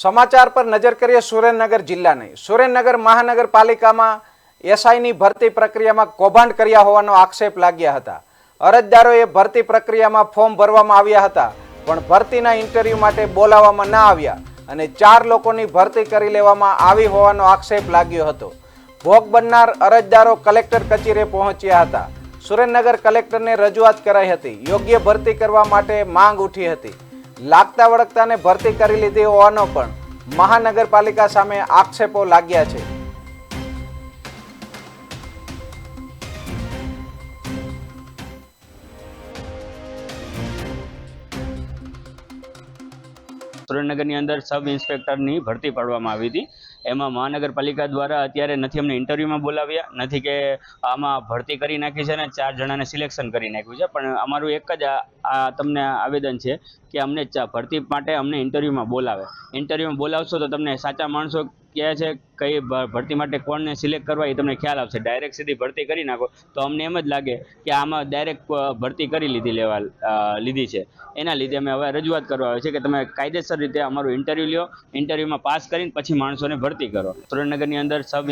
સમાચાર પર નજર કરીએ સુરેન્દ્રનગર જિલ્લાની. સુરેન્દ્રનગર મહાનગરપાલિકામાં એસઆઈની ભરતી પ્રક્રિયામાં કૌભાંડ કર્યા હોવાનો આક્ષેપ લાગ્યા હતા. અરજદારોએ ભરતી પ્રક્રિયામાં ફોર્મ ભરવામાં આવ્યા હતા, પણ ભરતીના ઇન્ટરવ્યૂ માટે બોલાવવામાં ના આવ્યા અને ચાર લોકોની ભરતી કરી લેવામાં આવી હોવાનો આક્ષેપ લાગ્યો હતો. ભોગ બનનાર અરજદારો કલેક્ટર કચેરીએ પહોંચ્યા હતા. સુરેન્દ્રનગર કલેક્ટરને રજૂઆત કરાઈ હતી. યોગ્ય ભરતી કરવા માટે માંગ ઉઠી હતી. લાગતા વળગતાને ભરતી કરી લીધી હોવાનો પણ મહાનગરપાલિકા સામે આક્ષેપો લાગ્યા છે. સુરેન્દ્રનગરની અંદર સબ ઇન્સ્પેક્ટરની ભરતી પાડવામાં આવી હતી. એમાં મહાનગરપાલિકા દ્વારા અત્યારે નથી અમને ઇન્ટરવ્યૂમાં બોલાવ્યા, નથી કે આમાં ભરતી કરી નાખી છે ને ચાર જણાને સિલેક્શન કરી નાખ્યું છે. પણ અમારું એક જ આ- તમને આવેદન છે કે અમને ભરતી માટે અમને ઇન્ટરવ્યૂમાં બોલાવે. ઇન્ટરવ્યૂમાં બોલાવશો તો તમને સાચા માણસો કહે છે કઈ ભરતી માટે કોણને સિલેક્ટ કરવા એ તમને ખ્યાલ આવશે. ડાયરેક્ટ સીધી ભરતી કરી નાખો. તો અમને એમ જ લાગે કે આમાં ડાયરેક્ટ ભરતી કરી લીધી લેવા લીધી છે. એના લીધે અમે હવે રજૂઆત કરવા આવે છે કે તમે કાયદેસર રીતે અમારું ઇન્ટરવ્યૂ લ્યો. ઇન્ટરવ્યૂમાં પાસ કરીને પછી માણસોને ભરતી કરો. સુરેન્દ્રનગરની અંદર સબ